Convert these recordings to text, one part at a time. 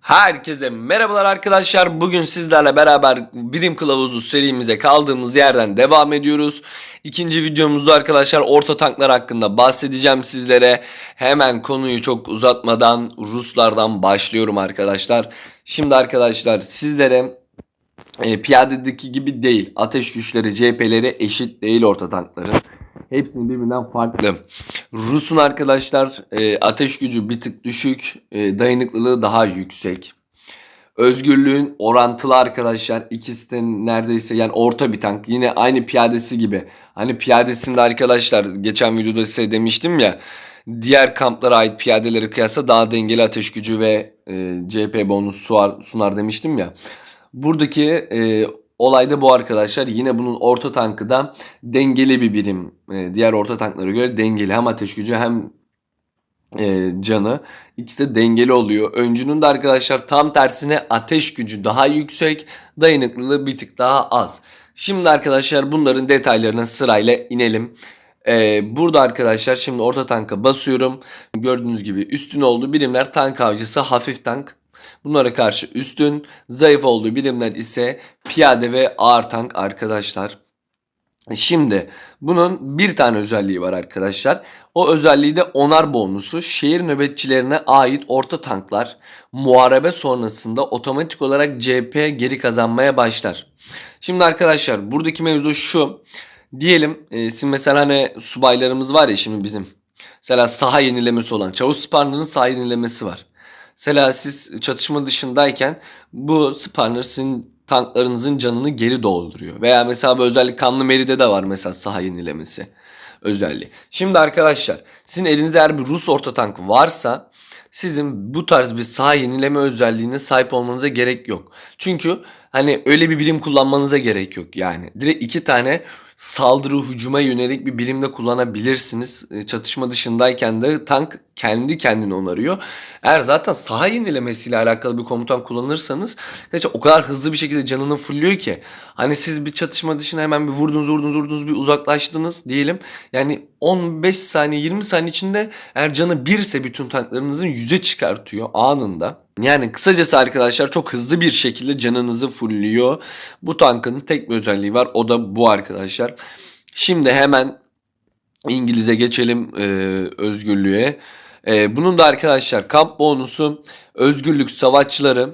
Herkese merhabalar arkadaşlar. Bugün sizlerle beraber birim kılavuzu serimize kaldığımız yerden devam ediyoruz. İkinci videomuzda arkadaşlar orta tanklar hakkında bahsedeceğim sizlere. Hemen konuyu çok uzatmadan Ruslardan başlıyorum arkadaşlar. Şimdi arkadaşlar sizlere e, piyadedeki gibi değil. Ateş güçleri, cepheleri eşit değil orta tankların. Hepsinin birbirinden farklı. Rus'un arkadaşlar e, ateş gücü bir tık düşük, e, dayanıklılığı daha yüksek. Özgürlüğün orantılı arkadaşlar ikisi de neredeyse yani orta bir tank. Yine aynı piyadesi gibi. Hani piyadesinde arkadaşlar geçen videoda size demiştim ya diğer kamplara ait piyadeleri kıyasla daha dengeli ateş gücü ve e, CP bonus sunar, demiştim ya. Buradaki e, olay da bu arkadaşlar. Yine bunun orta tankı da dengeli bir birim. E, diğer orta tanklara göre dengeli. Hem ateş gücü hem e, canı. İkisi de dengeli oluyor. Öncünün de arkadaşlar tam tersine ateş gücü daha yüksek. Dayanıklılığı bir tık daha az. Şimdi arkadaşlar bunların detaylarına sırayla inelim. Ee, burada arkadaşlar şimdi orta tanka basıyorum. Gördüğünüz gibi üstün olduğu birimler tank avcısı hafif tank. Bunlara karşı üstün, zayıf olduğu birimler ise piyade ve ağır tank arkadaşlar. Şimdi bunun bir tane özelliği var arkadaşlar. O özelliği de onar bonusu. Şehir nöbetçilerine ait orta tanklar muharebe sonrasında otomatik olarak CP geri kazanmaya başlar. Şimdi arkadaşlar buradaki mevzu şu. Diyelim e, sizin mesela hani subaylarımız var ya şimdi bizim. Mesela saha yenilemesi olan Çavuş Sparner'ın saha yenilemesi var. Mesela siz çatışma dışındayken bu Sparner sizin tanklarınızın canını geri dolduruyor. Veya mesela bu özellik Kanlı Meri'de de var mesela saha yenilemesi özelliği. Şimdi arkadaşlar sizin elinizde eğer bir Rus orta tank varsa sizin bu tarz bir saha yenileme özelliğine sahip olmanıza gerek yok. Çünkü hani öyle bir birim kullanmanıza gerek yok yani. Direkt iki tane saldırı hücuma yönelik bir birimde kullanabilirsiniz. E, Çatışma dışındayken de tank kendi kendini onarıyor. Eğer zaten saha yenilemesiyle alakalı bir komutan kullanırsanız gerçekten o kadar hızlı bir şekilde canını fulluyor ki hani siz bir çatışma dışına hemen bir vurdunuz vurdunuz vurdunuz bir uzaklaştınız diyelim. Yani 15 saniye 20 saniye içinde eğer canı birse bütün tanklarınızın yüze çıkartıyor anında. Yani kısacası arkadaşlar çok hızlı bir şekilde canınızı fullüyor. Bu tankın tek bir özelliği var o da bu arkadaşlar. Şimdi hemen İngiliz'e geçelim e, özgürlüğe. E, bunun da arkadaşlar kamp bonusu özgürlük savaşçıları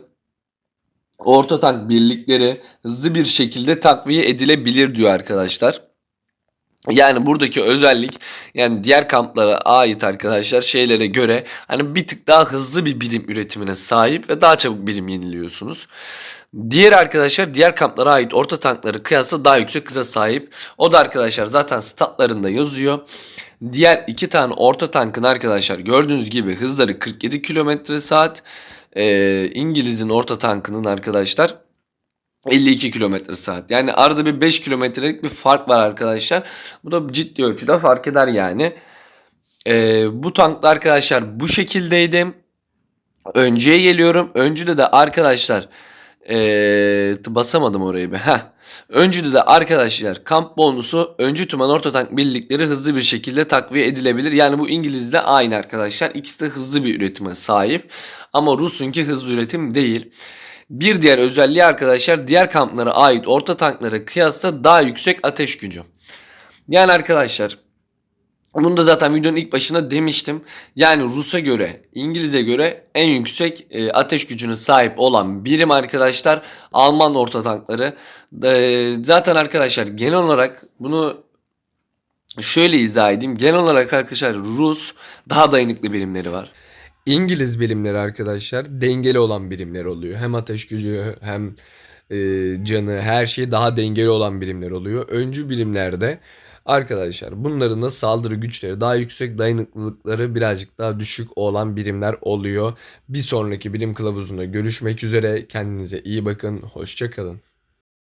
orta tank birlikleri hızlı bir şekilde takviye edilebilir diyor arkadaşlar. Yani buradaki özellik yani diğer kamplara ait arkadaşlar şeylere göre hani bir tık daha hızlı bir birim üretimine sahip ve daha çabuk birim yeniliyorsunuz. Diğer arkadaşlar diğer kamplara ait orta tankları kıyasla daha yüksek hıza sahip. O da arkadaşlar zaten statlarında yazıyor. Diğer iki tane orta tankın arkadaşlar gördüğünüz gibi hızları 47 km saat. Ee, İngiliz'in orta tankının arkadaşlar 52 kilometre saat. Yani arada bir 5 kilometrelik bir fark var arkadaşlar. Bu da ciddi ölçüde fark eder yani. Ee, bu tanklar arkadaşlar bu şekildeydi. Öncüye geliyorum. Öncüde de arkadaşlar ee, basamadım orayı bir. Heh. Öncüde de arkadaşlar kamp bonusu öncü tümen orta tank birlikleri hızlı bir şekilde takviye edilebilir. Yani bu İngiliz'le aynı arkadaşlar. İkisi de hızlı bir üretime sahip. Ama Rus'unki hızlı üretim değil. Bir diğer özelliği arkadaşlar diğer kamplara ait orta tanklara kıyasla daha yüksek ateş gücü. Yani arkadaşlar bunu da zaten videonun ilk başında demiştim. Yani Rus'a göre, İngiliz'e göre en yüksek e, ateş gücüne sahip olan birim arkadaşlar Alman orta tankları. E, zaten arkadaşlar genel olarak bunu şöyle izah edeyim. Genel olarak arkadaşlar Rus daha dayanıklı birimleri var. İngiliz birimleri arkadaşlar dengeli olan birimler oluyor. Hem ateş gücü hem e, canı her şey daha dengeli olan birimler oluyor. Öncü birimlerde arkadaşlar bunların da saldırı güçleri daha yüksek dayanıklılıkları birazcık daha düşük olan birimler oluyor. Bir sonraki birim kılavuzunda görüşmek üzere. Kendinize iyi bakın. Hoşçakalın.